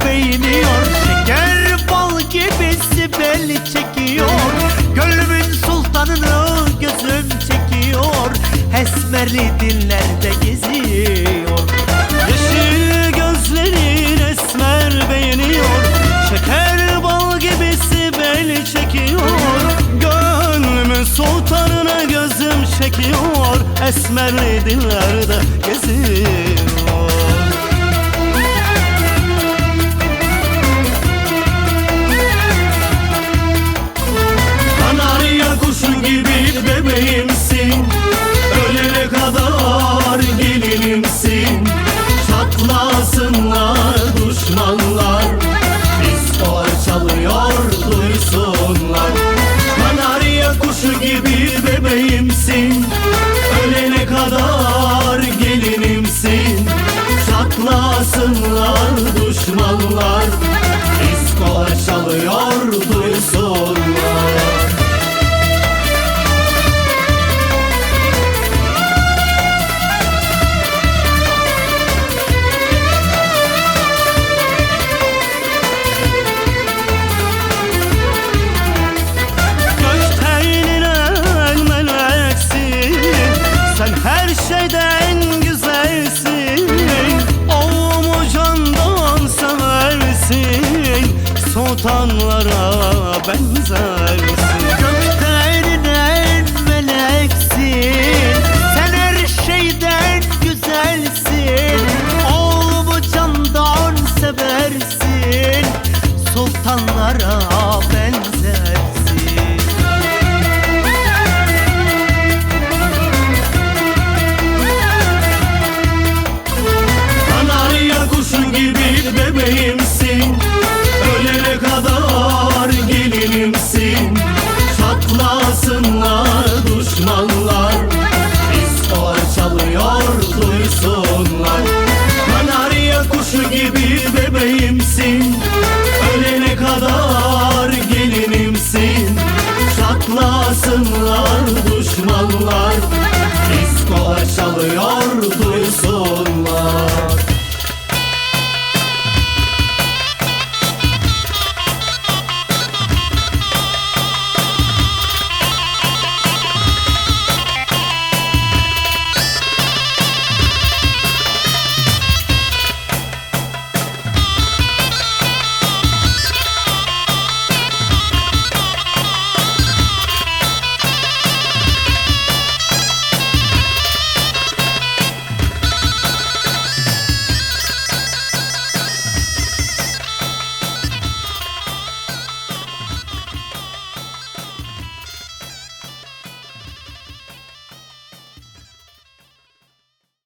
değiniyor Şeker bal gibi sibel çekiyor. Gönlümün sultanını gözüm çekiyor. Esmerli dillerde geziyor. Yeşil gözlerin esmer beğeniyor. Şeker bal gibi sibel çekiyor. Gönlümün sultanına gözüm çekiyor. Esmerli dillerde geziyor bebeğimsin Ölene kadar gelinimsin. Çatlasınlar düşmanlar. Biz çalıyor duysunlar. Kanarya kuşu gibi bebeğimsin. Ölene kadar gelinimsin. Çatlasınlar düşmanlar Sultanlara benzersin. Gökteninen meleksin. Sen her şeyden güzelsin. Oğlumu candan seversin. Sultanlara benzersin. Kanarya Korkmasınlar düşmanlar. Biz çalıyor duysunlar. Kanarya kuşu gibi bebeğimsin. Ölene kadar gelinimsin. Saklasınlar düşmanlar. Biz çalıyor duysunlar